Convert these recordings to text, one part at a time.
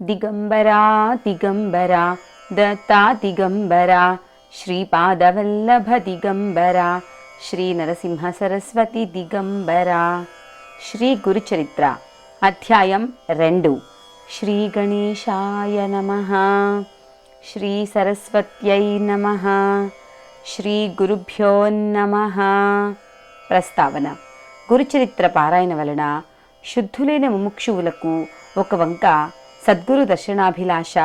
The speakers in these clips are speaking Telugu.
దిగంబరా దిగంబరా దత్తా దిగంబరా శ్రీపాదవల్లభ దిగంబరా శ్రీ నరసింహ సరస్వతి దిగంబరా శ్రీ గురుచరిత్ర అధ్యాయం రెండు శ్రీ గణేశాయ నమ శ్రీ సరస్వత్యై నమ శ్రీ గురుభ్యో నమ ప్రస్తావన గురుచరిత్ర పారాయణ వలన శుద్ధులైన ముముక్షువులకు ఒక వంక సద్గురు దర్శనాభిలాష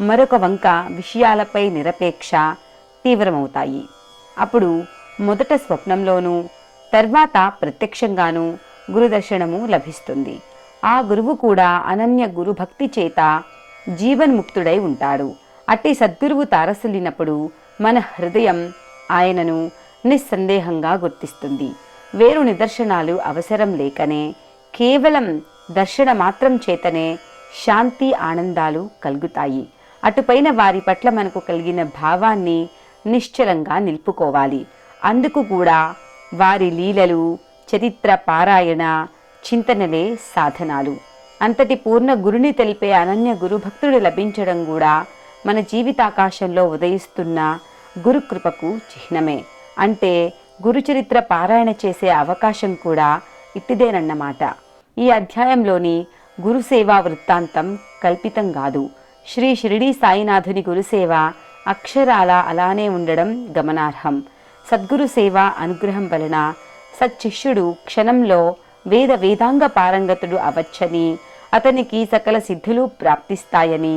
మరొక వంక విషయాలపై నిరపేక్ష తీవ్రమవుతాయి. అప్పుడు మొదట స్వప్నంలోనూ తర్వాత ప్రత్యక్షంగానూ గురుదర్శనము లభిస్తుంది. ఆ గురువు కూడా అనన్య గురుభక్తి చేత జీవన్ముక్తుడై ఉంటాడు. అట్టి సద్గురువు తారసిల్లినప్పుడు మన హృదయం ఆయనను నిస్సందేహంగా గుర్తిస్తుంది. వేరు నిదర్శనాలు అవసరం లేకనే కేవలం దర్శన మాత్రం చేతనే శాంతి ఆనందాలు కలుగుతాయి. అటుపైన వారి పట్ల మనకు కలిగిన భావాన్ని నిశ్చలంగా నిలుపుకోవాలి. అందుకు కూడా వారి లీలలు చరిత్ర పారాయణ చింతనలే సాధనాలు. అంతటి పూర్ణ గురుని తెలిపే అనన్య గురుభక్తుడు లభించడం కూడా మన జీవితాకాశంలో ఉదయిస్తున్న గురుకృపకు చిహ్నమే. అంటే గురుచరిత్ర పారాయణ చేసే అవకాశం కూడా ఇట్టిదేనన్నమాట ఈ అధ్యాయంలోని గురుసేవా వృత్తాంతం కల్పితం కాదు. శ్రీ షిరిడి సాయినాథుని గురుసేవ అక్షరాల అలానే ఉండడం గమనార్హం. సద్గురు సేవ అనుగ్రహం వలన సచ్చిష్యుడు క్షణంలో వేద వేదాంగ పారంగతుడు అవచ్చని అతనికి సకల సిద్ధులు ప్రాప్తిస్తాయని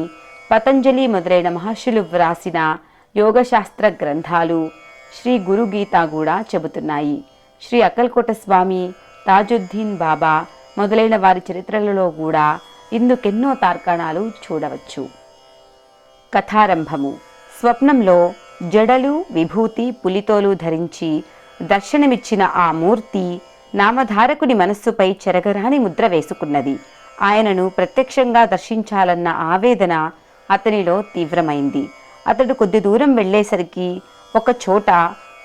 పతంజలి మొదలైన మహర్షులు వ్రాసిన యోగశాస్త్ర గ్రంథాలు శ్రీ గురు గీత కూడా చెబుతున్నాయి. శ్రీ అకల్కోట స్వామి తాజుద్దీన్ బాబా మొదలైన వారి చరిత్రలలో కూడా ఇందుకెన్నో తార్కాణాలు చూడవచ్చు. కథారంభము. స్వప్నంలో జడలు విభూతి పులితోలు ధరించి దర్శనమిచ్చిన ఆ మూర్తి నామధారకుని మనస్సుపై చెరగరాని ముద్ర వేసుకున్నది. ఆయనను ప్రత్యక్షంగా దర్శించాలన్న ఆవేదన అతనిలో తీవ్రమైంది. అతడు కొద్ది దూరం వెళ్ళేసరికి ఒక చోట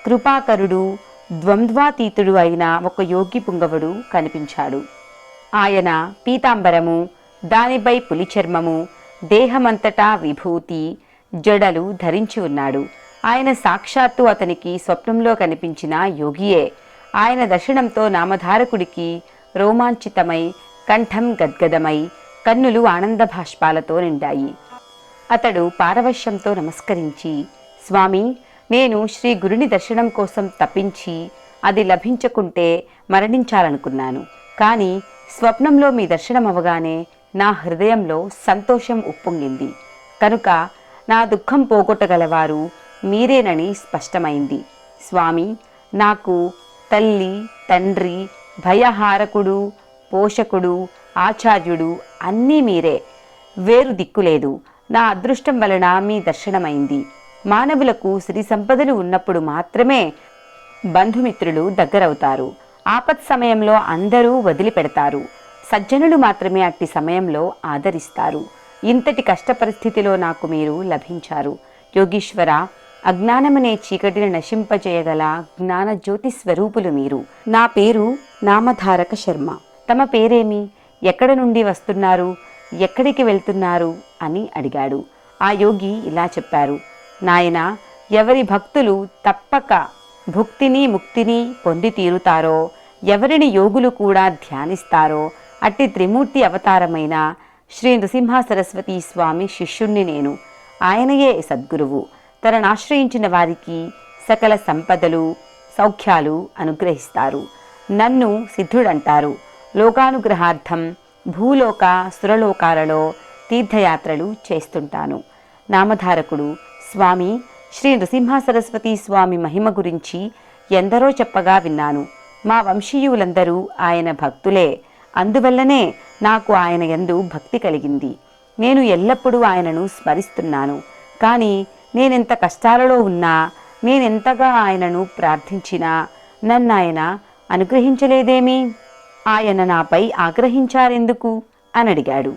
కృపాకరుడు ద్వంద్వాతీతుడు అయిన ఒక యోగి పుంగవుడు కనిపించాడు. ఆయన పీతాంబరము దానిపై పులిచర్మము దేహమంతటా విభూతి జడలు ధరించి ఉన్నాడు. ఆయన సాక్షాత్తు అతనికి స్వప్నంలో కనిపించిన యోగియే. ఆయన దర్శనంతో నామధారకుడికి రోమాంచితమై కంఠం గద్గదమై కన్నులు ఆనంద భాష్పాలతో నిండాయి. అతడు పారవశ్యంతో నమస్కరించి స్వామి నేను శ్రీ గురుని దర్శనం కోసం తప్పించి అది లభించకుంటే మరణించాలనుకున్నాను. కానీ స్వప్నంలో మీ దర్శనం అవగానే నా హృదయంలో సంతోషం ఉప్పొంగింది. కనుక నా దుఃఖం పోగొట్టగలవారు మీరేనని స్పష్టమైంది. స్వామి నాకు తల్లి తండ్రి భయహారకుడు పోషకుడు ఆచార్యుడు అన్నీ మీరే. వేరు దిక్కులేదు నా అదృష్టం వలన మీ దర్శనమైంది. మానవులకు శ్రీ సంపదలు ఉన్నప్పుడు మాత్రమే బంధుమిత్రులు దగ్గరవుతారు. ఆపత్ సమయంలో అందరూ వదిలిపెడతారు. సజ్జనులు మాత్రమే అట్టి సమయంలో ఆదరిస్తారు. ఇంతటి కష్ట పరిస్థితిలో నాకు మీరు లభించారు. యోగీశ్వర అజ్ఞానమనే చీకటిని నశింపజేయగల జ్ఞాన జ్యోతి స్వరూపులు మీరు. నా పేరు నామధారక శర్మ. తమ పేరేమి? ఎక్కడ నుండి వస్తున్నారు? ఎక్కడికి వెళ్తున్నారు? అని అడిగాడు. ఆ యోగి ఇలా చెప్పారు. నాయన ఎవరి భక్తులు తప్పక భుక్తిని ముక్తిని పొంది తీరుతారో ఎవరిని యోగులు కూడా ధ్యానిస్తారో అట్టి త్రిమూర్తి అవతారమైన శ్రీ నృసింహ సరస్వతి స్వామి శిష్యుణ్ణి నేను. ఆయనయే సద్గురువు. తనను ఆశ్రయించిన వారికి సకల సంపదలు సౌఖ్యాలు అనుగ్రహిస్తారు. నన్ను సిద్ధుడంటారు. లోకానుగ్రహార్థం భూలోక సురలోకాలలో తీర్థయాత్రలు చేస్తుంటాను. నామధారకుడు స్వామి శ్రీ నృసింహ సరస్వతి స్వామి మహిమ గురించి ఎందరో చెప్పగా విన్నాను. మా వంశీయులందరూ ఆయన భక్తులే. అందువల్లనే నాకు ఆయన యందు భక్తి కలిగింది. నేను ఎల్లప్పుడూ ఆయనను స్మరిస్తున్నాను. కానీ నేనెంత కష్టాలలో ఉన్నా నేనెంతగా ఆయనను ప్రార్థించినా నన్ను ఆయన అనుగ్రహించలేదేమీ? ఆయన నాపై ఆగ్రహించారెందుకు? అని అడిగాడు.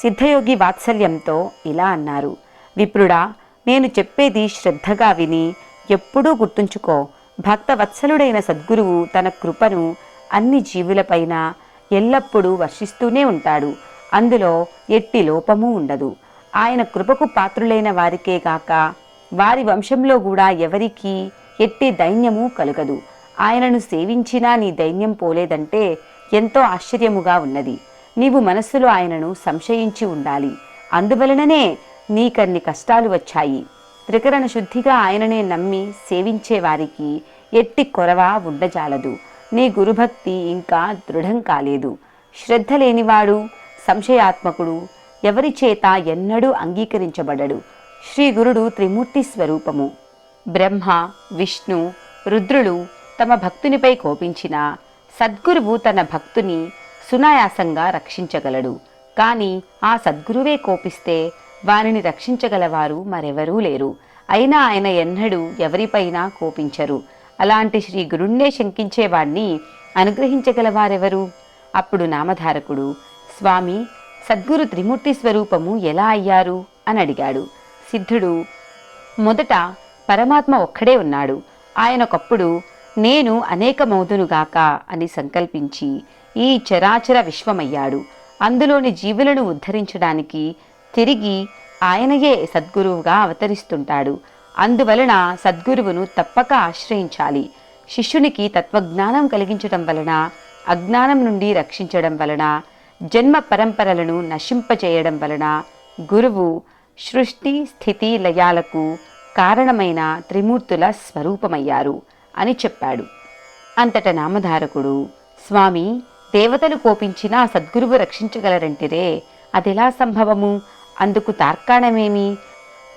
సిద్ధయోగి వాత్సల్యంతో ఇలా అన్నారు. విప్రుడా నేను చెప్పేది శ్రద్ధగా విని ఎప్పుడూ గుర్తుంచుకో. భక్తవత్సలుడైన సద్గురువు తన కృపను అన్ని జీవులపైన ఎల్లప్పుడూ వర్షిస్తూనే ఉంటాడు. అందులో ఎట్టి లోపము ఉండదు. ఆయన కృపకు పాత్రులైన వారికే గాక వారి వంశంలో కూడా ఎవరికీ ఎట్టి దైన్యము కలుగదు. ఆయనను సేవించినా నీ దైన్యం పోలేదంటే ఎంతో ఆశ్చర్యముగా ఉన్నది. నీవు మనస్సులో ఆయనను సంశయించి ఉండాలి. అందువలననే నీకన్ని కష్టాలు వచ్చాయి. త్రికరణ శుద్ధిగా ఆయననే నమ్మి సేవించే వారికి ఎట్టి కొరవ ఉండజాలదు. నీ గురుభక్తి ఇంకా దృఢం కాలేదు. శ్రద్ధ లేనివాడు సంశయాత్మకుడు ఎవరి చేత ఎన్నడూ అంగీకరించబడడు. శ్రీ గురుడు త్రిమూర్తి స్వరూపము. బ్రహ్మ విష్ణు రుద్రులు తమ భక్తునిపై కోపించిన సద్గురువు తన భక్తుని సునాయాసంగా రక్షించగలడు. కాని ఆ సద్గురువే కోపిస్తే వారిని రక్షించగలవారు మరెవరూ లేరు. అయినా ఆయన ఎన్నడూ ఎవరిపైనా కోపించరు. అలాంటి శ్రీ గురుణ్ణే శంకించేవాణ్ణి అనుగ్రహించగలవారెవరు? అప్పుడు నామధారకుడు స్వామి సద్గురు త్రిమూర్తి స్వరూపము ఎలా అయ్యారు? అని అడిగాడు. సిద్ధుడు మొదట పరమాత్మ ఒక్కడే ఉన్నాడు. ఆయనకొప్పుడు నేను అనేకమౌదునుగాక అని సంకల్పించి ఈ చరాచర విశ్వమయ్యాడు. అందులోని జీవులను ఉద్ధరించడానికి తిరిగి ఆయనయే సద్గురువుగా అవతరిస్తుంటాడు. అందువలన సద్గురువును తప్పక ఆశ్రయించాలి. శిష్యునికి తత్వజ్ఞానం కలిగించడం వలన అజ్ఞానం నుండి రక్షించడం వలన జన్మ పరంపరలను నశింపచేయడం వలన గురువు సృష్టి స్థితి లయాలకు కారణమైన త్రిమూర్తుల స్వరూపమయ్యారు అని చెప్పాడు. అంతట నామధారకుడు స్వామి దేవతలు కోపించినా సద్గురువు రక్షించగలరంటిరే అదెలా సంభవము? అందుకు తార్కాణమేమి?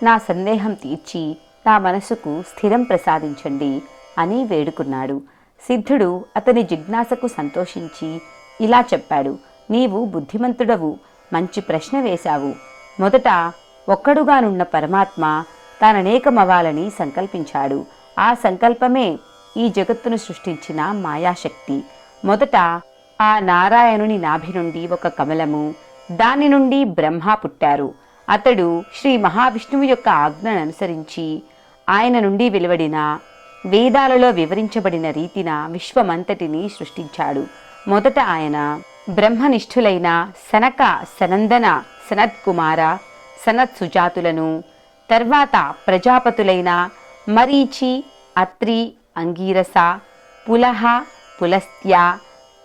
నా సందేహం తీర్చి నా మనసుకు స్థిరం ప్రసాదించండి అని వేడుకున్నాడు. సిద్ధుడు అతని జిజ్ఞాసకు సంతోషించి ఇలా చెప్పాడు. నీవు బుద్ధిమంతుడవు మంచి ప్రశ్న వేశావు. మొదట ఒక్కడుగానున్న పరమాత్మ తాననేకమవ్వాలని సంకల్పించాడు. ఆ సంకల్పమే ఈ జగత్తును సృష్టించిన మాయాశక్తి. మొదట ఆ నారాయణుని నాభి నుండి ఒక కమలము దాని నుండి బ్రహ్మ పుట్టారు. అతడు శ్రీ మహావిష్ణువు యొక్క ఆజ్ఞను అనుసరించి ఆయన నుండి వెలువడిన వేదాలలో వివరించబడిన రీతిన విశ్వమంతటిని సృష్టించాడు. మొదట ఆయన బ్రహ్మనిష్ఠులైన సనక సనందన సనత్కుమార సనత్ సుజాతులను తర్వాత ప్రజాపతులైన మరీచి అత్రి అంగీరస పులహ పులస్త్య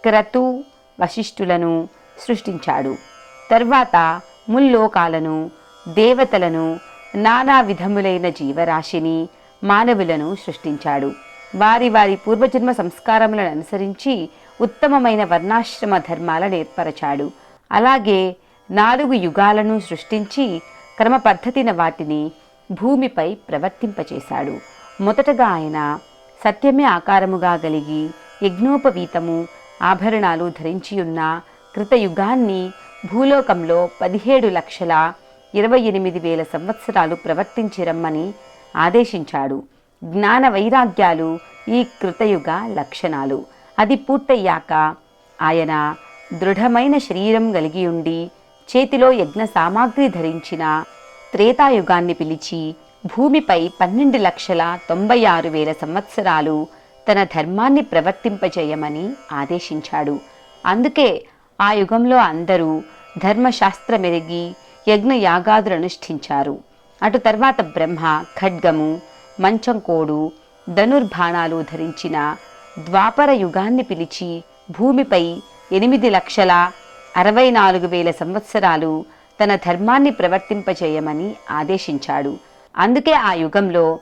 క్రతు వశిష్ఠులను సృష్టించాడు. తర్వాత ముల్లోకాలను దేవతలను నానా విధములైన జీవరాశిని మానవులను సృష్టించాడు. వారి వారి పూర్వజన్మ సంస్కారములను అనుసరించి ఉత్తమమైన వర్ణాశ్రమ ధర్మాలను ఏర్పరచాడు. అలాగే నాలుగు యుగాలను సృష్టించి క్రమ పద్ధతిన వాటిని భూమిపై ప్రవర్తింపచేశాడు. మొదటగా ఆయన సత్యమే ఆకారముగా గలిగి యజ్ఞోపవీతము ఆభరణాలు ధరించియున్న కృతయుగాన్ని భూలోకంలో పదిహేడు లక్షల ఇరవై ఎనిమిది వేల సంవత్సరాలు ప్రవర్తించి రమ్మని ఆదేశించాడు. జ్ఞాన వైరాగ్యాలు ఈ కృతయుగ లక్షణాలు. అది పూర్తయ్యాక ఆయన దృఢమైన శరీరం కలిగి ఉండి చేతిలో యజ్ఞ సామాగ్రి ధరించిన త్రేతాయుగాన్ని పిలిచి భూమిపై పన్నెండు లక్షల తొంభై ఆరు వేల సంవత్సరాలు తన ధర్మాన్ని ప్రవర్తింపజేయమని ఆదేశించాడు. అందుకే ఆ యుగంలో అందరూ ధర్మశాస్త్రమెరిగి యజ్ఞ అనుష్ఠించారు. అటు తర్వాత బ్రహ్మ ఖడ్గము మంచంకోడు ధనుర్బాణాలు ధరించిన ద్వాపర యుగాన్ని పిలిచి భూమిపై ఎనిమిది లక్షల అరవై నాలుగు వేల సంవత్సరాలు తన ధర్మాన్ని ప్రవర్తింపచేయమని ఆదేశించాడు. అందుకే ఆ యుగంలో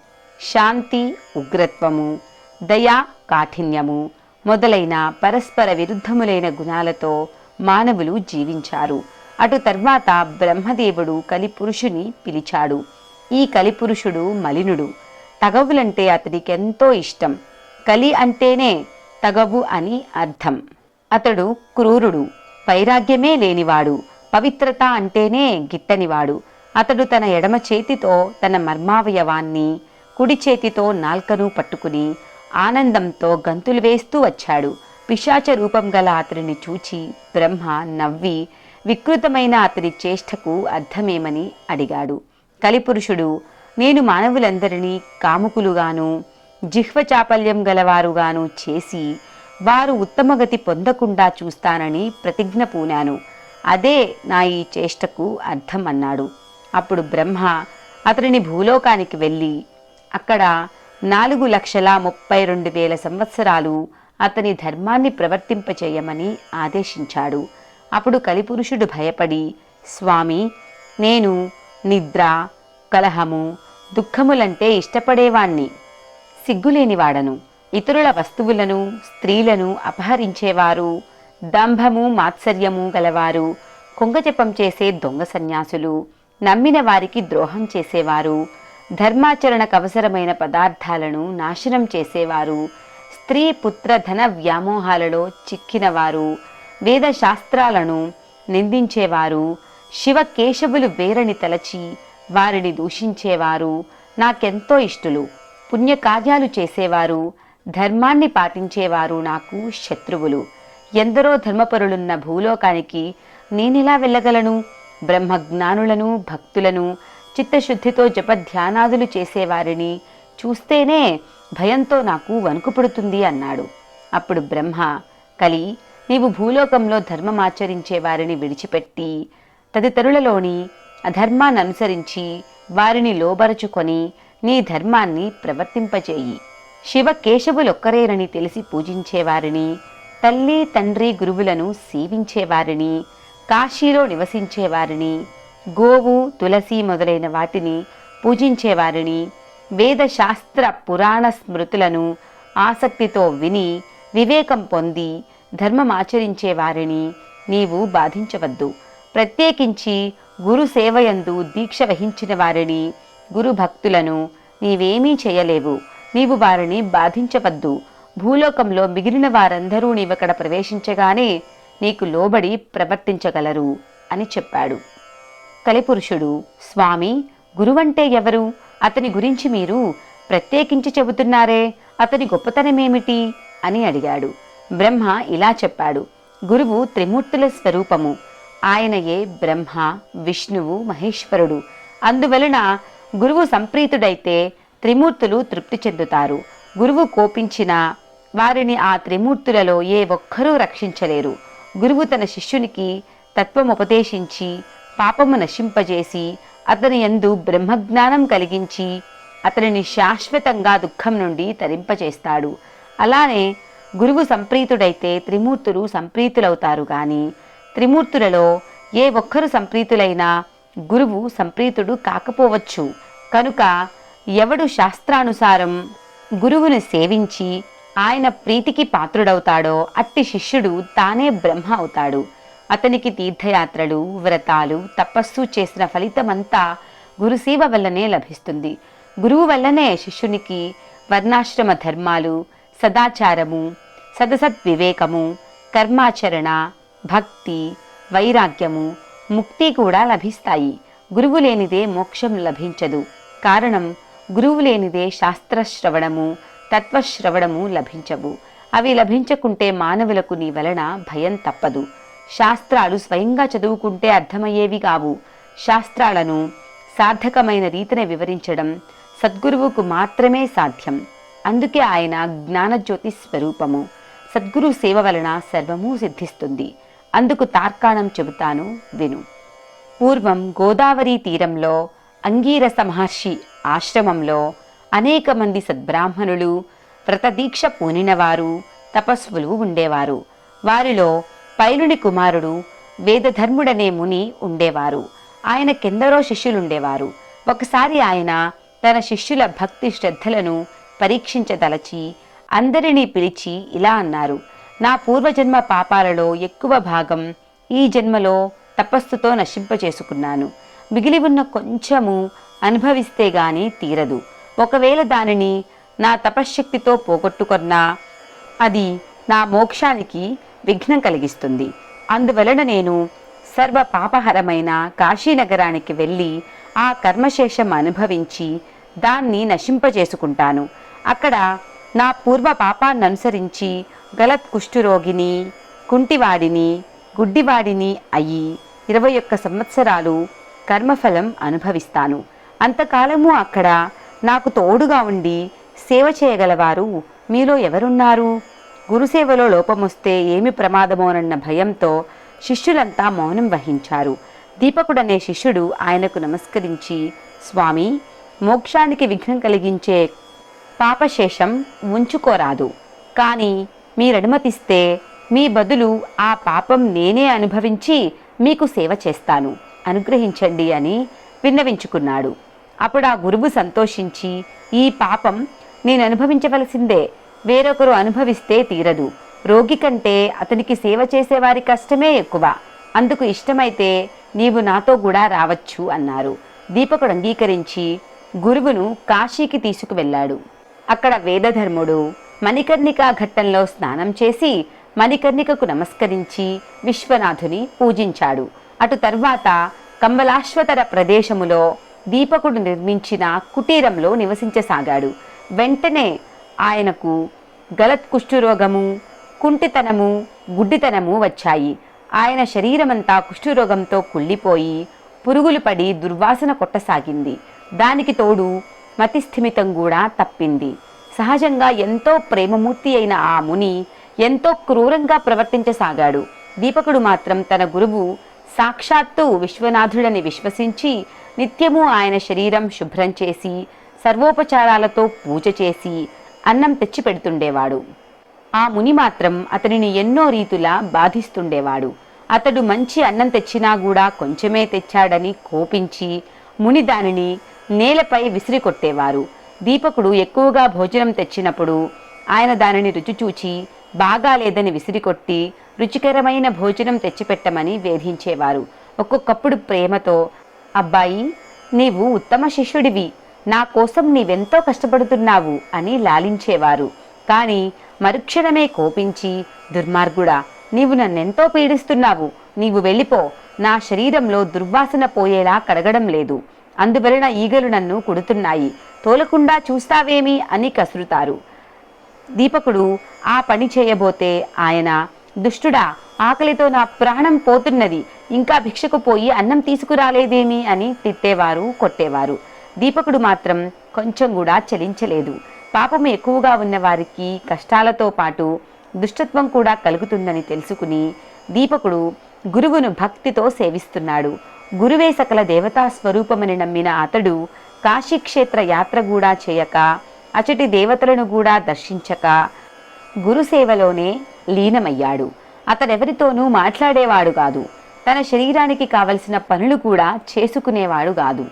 శాంతి ఉగ్రత్వము దయా కాఠిన్యము మొదలైన పరస్పర విరుద్ధములైన గుణాలతో మానవులు జీవించారు. అటు తర్వాత బ్రహ్మదేవుడు కలిపురుషుని పిలిచాడు. ఈ కలిపురుషుడు మలినుడు. తగవులంటే అతడికి ఎంతో ఇష్టం. కలి అంటేనే తగవు అని అర్థం. అతడు క్రూరుడు. వైరాగ్యమే లేనివాడు. పవిత్రత అంటేనే గిట్టనివాడు. అతడు తన ఎడమ చేతితో తన మర్మావయవాన్ని కుడి చేతితో నాల్కను పట్టుకుని ఆనందంతో గంతులు వేస్తూ వచ్చాడు. పిశాచ రూపం గల అతడిని చూచి బ్రహ్మ నవ్వి వికృతమైన అతడి చేష్టకు అర్థమేమని అడిగాడు. కలిపురుషుడు నేను మానవులందరినీ కాముకులుగాను జిహ్వ చాపల్యం గలవారుగాను చేసి వారు ఉత్తమగతి పొందకుండా చూస్తానని ప్రతిజ్ఞ పూనాను. అదే నా ఈ చేష్టకు అర్థం అన్నాడు అప్పుడు బ్రహ్మ అతడిని భూలోకానికి వెళ్ళి అక్కడ నాలుగు లక్షల ముప్పై రెండు వేల సంవత్సరాలు అతని ధర్మాన్ని ప్రవర్తింపచేయమని ఆదేశించాడు. అప్పుడు కలిపురుషుడు భయపడి స్వామి నేను నిద్ర కలహము దుఃఖములంటే ఇష్టపడేవాణ్ణి. సిగ్గులేనివాడను. ఇతరుల వస్తువులను స్త్రీలను అపహరించేవారు. దంభము మాత్సర్యము గలవారు. కొంగజపం చేసే దొంగ సన్యాసులు. నమ్మిన వారికి ద్రోహం చేసేవారు. ధర్మాచరణకు అవసరమైన పదార్థాలను నాశనం చేసేవారు. స్త్రీ పుత్ర ధన వ్యామోహాలలో చిక్కినవారు వేదశాస్త్రాలను నిందించేవారు శివ కేశవులు వేరని తలచి వారిని దూషించేవారు నాకెంతో ఇష్టులు పుణ్యకార్యాలు చేసేవారు ధర్మాన్ని పాటించేవారు నాకు శత్రువులు. ఎందరో ధర్మపరులున్న భూలోకానికి నేనెలా వెళ్ళగలను? బ్రహ్మజ్ఞానులను భక్తులను చిత్తశుద్ధితో జపధ్యానాదులు చేసేవారిని చూస్తేనే భయంతో నాకు వణుకు పుడుతుంది అన్నాడు. అప్పుడు బ్రహ్మ కలి నీవు భూలోకంలో ధర్మమాచరించే వారిని విడిచిపెట్టి తదితరులలోని అధర్మాన్ని అనుసరించి వారిని లోబరుచుకొని నీ ధర్మాన్ని ప్రవర్తింపచేయి శివ కేశవులొక్కరేనని తెలిసి పూజించేవారిని తల్లి తండ్రి గురువులను సేవించేవారిని కాశీలో నివసించేవారిని గోవు తులసి మొదలైన వాటిని పూజించేవారిని వేదశాస్త్ర పురాణ స్మృతులను ఆసక్తితో విని వివేకం పొంది ధర్మమాచరించే వారిని నీవు బాధించవద్దు. ప్రత్యేకించి గురు సేవయందు దీక్ష వహించిన వారిని గురు భక్తులను నీవేమీ చేయలేవు. నీవు వారిని బాధించవద్దు. భూలోకంలో మిగిలిన వారందరూ నీవక్కడ ప్రవేశించగానే నీకు లోబడి ప్రవర్తించగలరు అని చెప్పాడు. కలిపురుషుడు స్వామి గురువంటే ఎవరు? అతని గురించి మీరు ప్రత్యేకించి చెబుతున్నారే? అతని గొప్పతనమేమిటి? అని అడిగాడు. బ్రహ్మ ఇలా చెప్పాడు. గురువు త్రిమూర్తుల స్వరూపము. ఆయనయే బ్రహ్మ విష్ణువు మహేశ్వరుడు. అందువలన గురువు సంప్రీతుడైతే త్రిమూర్తులు తృప్తి చెందుతారు. గురువు కోపించిన వారిని ఆ త్రిమూర్తులలో ఏ ఒక్కరూ రక్షించలేరు. గురువు తన శిష్యునికి తత్వముపదేశించి పాపము నశింపజేసి అతని యందు బ్రహ్మజ్ఞానం కలిగించి అతనిని శాశ్వతంగా దుఃఖం నుండి తరింపచేస్తాడు. అలానే గురువు సంప్రీతుడైతే త్రిమూర్తులు సంప్రీతులవుతారు కానీ త్రిమూర్తులలో ఏ ఒక్కరు సంప్రీతులైనా గురువు సంప్రీతుడు కాకపోవచ్చు. కనుక ఎవడు శాస్త్రానుసారం గురువుని సేవించి ఆయన ప్రీతికి పాత్రుడవుతాడో అట్టి శిష్యుడు తానే బ్రహ్మ అవుతాడు. అతనికి తీర్థయాత్రలు వ్రతాలు తపస్సు చేసిన ఫలితమంతా గురుసేవ వల్లనే లభిస్తుంది. గురువు వల్లనే శిష్యునికి వర్ణాశ్రమ ధర్మాలు సదాచారము సదసద్వివేకము కర్మాచరణ భక్తి వైరాగ్యము ముక్తి కూడా లభిస్తాయి. గురువు లేనిదే మోక్షం లభించదు. కారణం గురువు లేనిదే శాస్త్రశ్రవణము తత్వశ్రవణము లభించవు. అవి లభించకుంటే మానవులకు నీ వలన భయం తప్పదు. శాస్త్రాలు స్వయంగా చదువుకుంటే అర్థమయ్యేవి కావు. శాస్త్రాలను సార్థకమైన రీతిని వివరించడం సద్గురువుకు మాత్రమే సాధ్యం. అందుకే ఆయన జ్ఞానజ్యోతి స్వరూపము. సద్గురు సేవ వలన సర్వము సిద్ధిస్తుంది. అందుకు తార్కాణం చెబుతాను విను. పూర్వం గోదావరి తీరంలో అంగీరస మహర్షి ఆశ్రమంలో అనేక మంది సద్బ్రాహ్మణులు వ్రతదీక్ష పూనినవారు తపస్వులు ఉండేవారు. వారిలో పైలుని కుమారుడు వేదధర్ముడనే ముని ఉండేవారు. ఆయనకెందరో శిష్యులుండేవారు. ఒకసారి ఆయన తన శిష్యుల భక్తి శ్రద్ధలను పరీక్షించదలచి అందరినీ పిలిచి ఇలా అన్నారు నా పూర్వజన్మ పాపాలలో ఎక్కువ భాగం ఈ జన్మలో తపస్సుతో నశింపచేసుకున్నాను. మిగిలి ఉన్న కొంచెము అనుభవిస్తే గాని తీరదు. ఒకవేళ దానిని నా తపశ్శక్తితో పోగొట్టుకున్నా అది నా మోక్షానికి విఘ్నం కలిగిస్తుంది. అందువలన నేను సర్వ పాపహరమైన కాశీనగరానికి వెళ్ళి ఆ కర్మశేషం అనుభవించి దాన్ని నశింపజేసుకుంటాను. అక్కడ నా పూర్వ పాపాన్ననుసరించి గలత్ కుష్ఠురోగిని కుంటివాడిని గుడ్డివాడిని అయ్యి ఇరవై ఒక్క సంవత్సరాలు కర్మఫలం అనుభవిస్తాను. అంతకాలము అక్కడ నాకు తోడుగా ఉండి సేవ చేయగలవారు మీలో ఎవరున్నారు? గురుసేవలో లోపమొస్తే ఏమి ప్రమాదమోనన్న భయంతో శిష్యులంతా మౌనం వహించారు. దీపకుడనే శిష్యుడు ఆయనకు నమస్కరించి స్వామి మోక్షానికి విఘ్నం కలిగించే పాపశేషం ఉంచుకోరాదు. కానీ మీరనుమతిస్తే మీ బదులు ఆ పాపం నేనే అనుభవించి మీకు సేవ చేస్తాను. అనుగ్రహించండి అని విన్నవించుకున్నాడు. అప్పుడు ఆ గురువు సంతోషించి ఈ పాపం నేను అనుభవించవలసిందే వేరొకరు అనుభవిస్తే తీరదు. రోగి కంటే అతనికి సేవ చేసేవారి కష్టమే ఎక్కువ. అందుకు ఇష్టమైతే నీవు నాతో కూడా రావచ్చు అన్నారు. దీపకుడు అంగీకరించి గురువును కాశీకి తీసుకువెళ్ళాడు. అక్కడ వేదధర్ముడు మణికర్ణికా ఘట్టంలో స్నానం చేసి మణికర్ణికకు నమస్కరించి విశ్వనాథుని పూజించాడు. అటు తర్వాత కంబలాశ్వతర ప్రదేశములో దీపకుడు నిర్మించిన కుటీరంలో నివసించసాగాడు. వెంటనే ఆయనకు గలత్ కుష్ఠురోగము కుంటితనము గుడ్డితనము వచ్చాయి. ఆయన శరీరమంతా కుష్ఠురోగంతో కుళ్ళిపోయి పురుగులు పడి దుర్వాసన కొట్టసాగింది. దానికి తోడు మతిస్థిమితం కూడా తప్పింది. సహజంగా ఎంతో ప్రేమమూర్తి అయిన ఆ ముని ఎంతో క్రూరంగా ప్రవర్తించసాగాడు. దీపకుడు మాత్రం తన గురువు సాక్షాత్తు విశ్వనాథుడని విశ్వసించి నిత్యము ఆయన శరీరం శుభ్రం చేసి సర్వోపచారాలతో పూజ చేసి అన్నం తెచ్చి పెడుతుండేవాడు. ఆ ముని మాత్రం అతనిని ఎన్నో రీతులా బాధిస్తుండేవాడు. అతడు మంచి అన్నం తెచ్చినా కూడా కొంచెమే తెచ్చాడని కోపించి ముని దానిని నేలపై విసిరి కొట్టేవారు. దీపకుడు ఎక్కువగా భోజనం తెచ్చినప్పుడు ఆయన దానిని రుచి చూచి బాగాలేదని విసిరికొట్టి రుచికరమైన భోజనం తెచ్చిపెట్టమని వేధించేవారు. ఒక్కొక్కప్పుడు ప్రేమతో అబ్బాయి నీవు ఉత్తమ శిష్యుడివి. నా కోసం నీవెంతో కష్టపడుతున్నావు అని లాలించేవారు. కానీ మరుక్షణమే కోపించి దుర్మార్గుడా నీవు నన్నెంతో పీడిస్తున్నావు. నీవు వెళ్ళిపో. నా శరీరంలో దుర్వాసన పోయేలా కడగడం లేదు. అందువలన ఈగలు నన్ను కుడుతున్నాయి. తోలకుండా చూస్తావేమి అని కసురుతారు. దీపకుడు ఆ పని చేయబోతే ఆయన దుష్టుడా ఆకలితో నా ప్రాణం పోతున్నది. ఇంకా భిక్షకు పోయి అన్నం తీసుకురాలేదేమి? అని తిట్టేవారు కొట్టేవారు. దీపకుడు మాత్రం కొంచెం కూడా చలించలేదు. పాపం ఎక్కువగా ఉన్న వారికి కష్టాలతో పాటు దుష్టత్వం కూడా కలుగుతుందని తెలుసుకుని దీపకుడు గురువును భక్తితో సేవిస్తున్నాడు. గురువే సకల దేవతా స్వరూపమని నమ్మిన అతడు కాశీక్షేత్ర యాత్ర కూడా చేయక అచటి దేవతలను కూడా దర్శించక గురుసేవలోనే లీనమయ్యాడు. అతడెవరితోనూ మాట్లాడేవాడు కాదు. తన శరీరానికి కావలసిన పనులు కూడా చేసుకునేవాడు కాదు.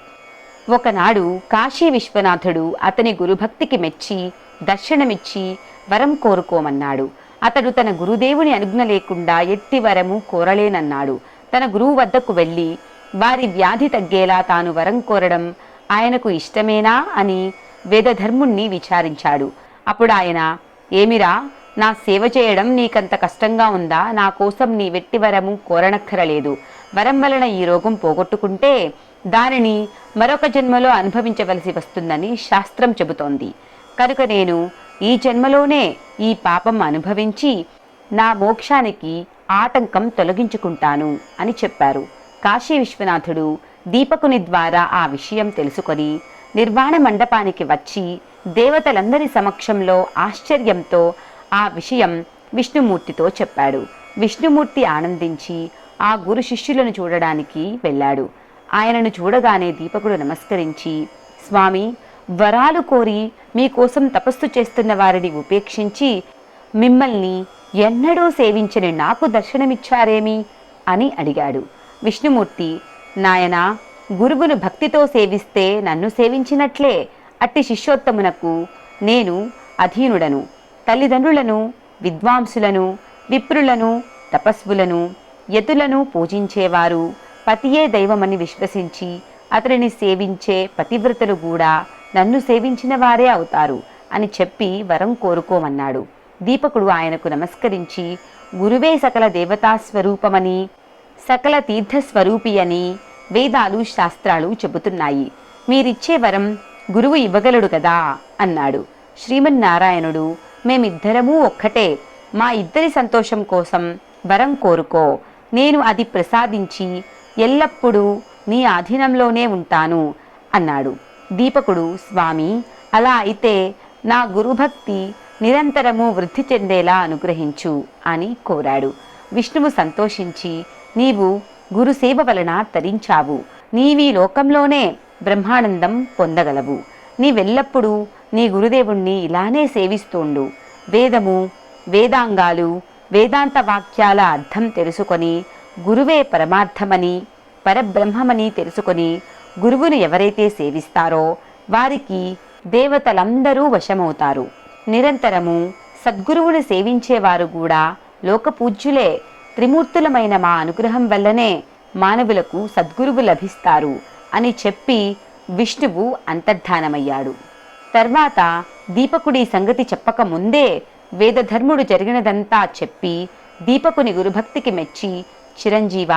ఒకనాడు కాశీ విశ్వనాథుడు అతని గురుభక్తికి మెచ్చి దర్శనమిచ్చి వరం కోరుకోమన్నాడు. అతడు తన గురుదేవుని అనుజ్ఞ లేకుండా ఎట్టి వరము కోరలేనన్నాడు. తన గురువు వద్దకు వెళ్ళి వారి వ్యాధి తగ్గేలా తాను వరం కోరడం ఆయనకు ఇష్టమేనా? అని వేదధర్ముణ్ణి విచారించాడు. అప్పుడు ఆయన ఏమిరా నా సేవ చేయడం నీకంత కష్టంగా ఉందా? నా కోసం నీ వెట్టి వరము కోరనక్కరలేదు. వరం వలన ఈ రోగం పోగొట్టుకుంటే దానిని మరొక జన్మలో అనుభవించవలసి వస్తుందని శాస్త్రం చెబుతోంది. కనుక నేను ఈ జన్మలోనే ఈ పాపం అనుభవించి నా మోక్షానికి ఆటంకం తొలగించుకుంటాను అని చెప్పారు. కాశీ విశ్వనాథుడు దీపకుని ద్వారా ఆ విషయం తెలుసుకొని నిర్వాణ మండపానికి వచ్చి దేవతలందరి సమక్షంలో ఆశ్చర్యంతో ఆ విషయం విష్ణుమూర్తితో చెప్పాడు. విష్ణుమూర్తి ఆనందించి ఆ గురు శిష్యులను చూడడానికి వెళ్ళాడు. ఆయనను చూడగానే దీపకుడు నమస్కరించి స్వామి వరాలు కోరి మీకోసం తపస్సు చేస్తున్న వారిని ఉపేక్షించి మిమ్మల్ని ఎన్నడూ సేవించని నాకు దర్శనమిచ్చారేమి? అని అడిగాడు. విష్ణుమూర్తి నాయనా గురువును భక్తితో సేవిస్తే నన్ను సేవించినట్లే. అట్టి శిష్యోత్తమునకు నేను అధీనుడను. తల్లిదండ్రులను విద్వాంసులను విప్రులను తపస్వులను యతులను పూజించేవారు. పతియే దైవమని విశ్వసించి అతనిని సేవించే పతివ్రతలు కూడా నన్ను సేవించిన వారే అవుతారు అని చెప్పి వరం కోరుకోమన్నాడు. దీపకుడు ఆయనకు నమస్కరించి గురువే సకల దేవతా స్వరూపమని సకల తీర్థస్వరూపి అని వేదాలు శాస్త్రాలు చెబుతున్నాయి. మీరిచ్చే వరం గురువు ఇవ్వగలడు కదా అన్నాడు. శ్రీమన్నారాయణుడు మేమిద్దరమూ ఒక్కటే. మా ఇద్దరి సంతోషం కోసం వరం కోరుకో. నేను అది ప్రసాదించి ఎల్లప్పుడూ నీ ఆధీనంలోనే ఉంటాను అన్నాడు. దీపకుడు స్వామి అలా అయితే నా గురుభక్తి నిరంతరము వృద్ధి చెందేలా అనుగ్రహించు అని కోరాడు. విష్ణువు సంతోషించి నీవు గురుసేవ వలన తరించావు. నీవీ లోకంలోనే బ్రహ్మానందం పొందగలవు. నీవెల్లప్పుడూ నీ గురుదేవుణ్ణి ఇలానే సేవిస్తుండు. వేదము వేదాంగాలు వేదాంత వాక్యాల అర్థం తెలుసుకొని గురువే పరమార్థమని పరబ్రహ్మమని తెలుసుకొని గురువును ఎవరైతే సేవిస్తారో వారికి దేవతలందరూ వశమవుతారు. నిరంతరము సద్గురువుని సేవించేవారు కూడా లోకపూజ్యులే. త్రిమూర్తులమైన మా అనుగ్రహం వల్లనే మానవులకు సద్గురువు లభిస్తారు అని చెప్పి విష్ణువు అంతర్ధానమయ్యాడు. తర్వాత దీపకుడి సంగతి చెప్పక ముందే వేదధర్ముడు జరిగినదంతా చెప్పి దీపకుని గురుభక్తికి మెచ్చి చిరంజీవ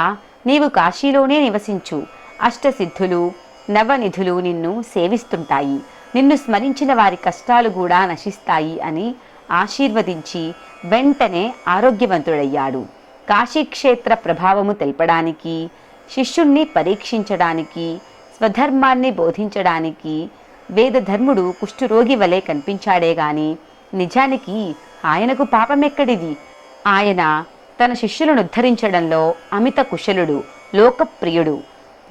నీవు కాశీలోనే నివసించు. అష్టసిద్ధులు నవనిధులు నిన్ను సేవిస్తుంటాయి. నిన్ను స్మరించిన వారి కష్టాలు కూడా నశిస్తాయి అని ఆశీర్వదించి వెంటనే ఆరోగ్యవంతుడయ్యాడు. కాశీక్షేత్ర ప్రభావము తెలపడానికి శిష్యుణ్ణి పరీక్షించడానికి స్వధర్మాన్ని బోధించడానికి వేదధర్ముడు కుష్ఠురోగి వలె కనిపించాడే గాని నిజానికి ఆయనకు పాపమెక్కడిది? ఆయన తన శిష్యులను ఉద్ధరించడంలో అమిత కుశలుడు లోకప్రియుడు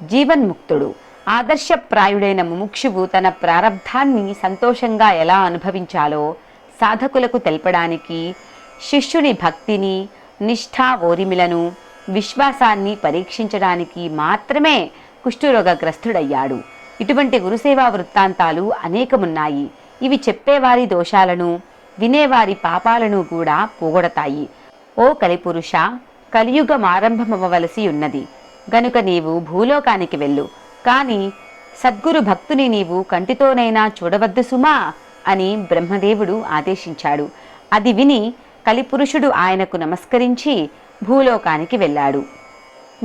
జీవన్ముక్తుడు ఆదర్శప్రాయుడైన ముముక్షువు తన ప్రారబ్ధాన్ని సంతోషంగా ఎలా అనుభవించాలో సాధకులకు తెలపడానికి శిష్యుని భక్తిని నిష్ఠా ఓరిమిలను విశ్వాసాన్ని పరీక్షించడానికి మాత్రమే కుష్ఠురోగగ్రస్తుడయ్యాడు. ఇటువంటి గురుసేవా వృత్తాంతాలు అనేకమున్నాయి. ఇవి చెప్పేవారి దోషాలను వినేవారి పాపాలను కూడా పోగొడతాయి. ఓ కలిపురుష కలియుగం ఆరంభమవ్వవలసి ఉన్నది. గనుక నీవు భూలోకానికి వెళ్ళు. కాని సద్గురు భక్తుని నీవు కంటితోనైనా చూడవద్దు సుమా అని బ్రహ్మదేవుడు ఆదేశించాడు. అది విని కలిపురుషుడు ఆయనకు నమస్కరించి భూలోకానికి వెళ్ళాడు.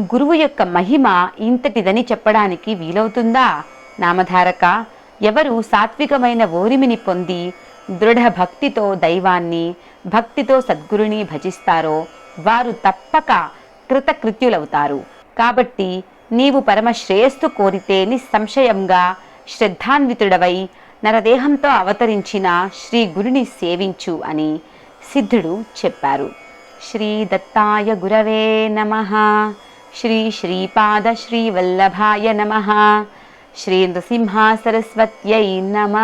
గురువు యొక్క మహిమ ఇంతటిదని చెప్పడానికి వీలవుతుందా? నామధారక ఎవరు సాత్వికమైన ఓరిమిని పొంది దృఢ భక్తితో దైవాన్ని భక్తితో సద్గురుని భజిస్తారో వారు తప్పక కృతకృత్యులవుతారు. కాబట్టి నీవు పరమ శ్రేయస్సు కోరితే నిస్సంశయంగా శ్రద్ధాన్వితుడవై నరదేహంతో అవతరించిన శ్రీ గురుని సేవించు అని సిద్ధుడు చెప్పారు. శ్రీ దత్తాయ గురవే నమ. శ్రీ శ్రీపాద శ్రీవల్లభాయ నమ. శ్రీ నృసింహ సరస్వత్యై నమ.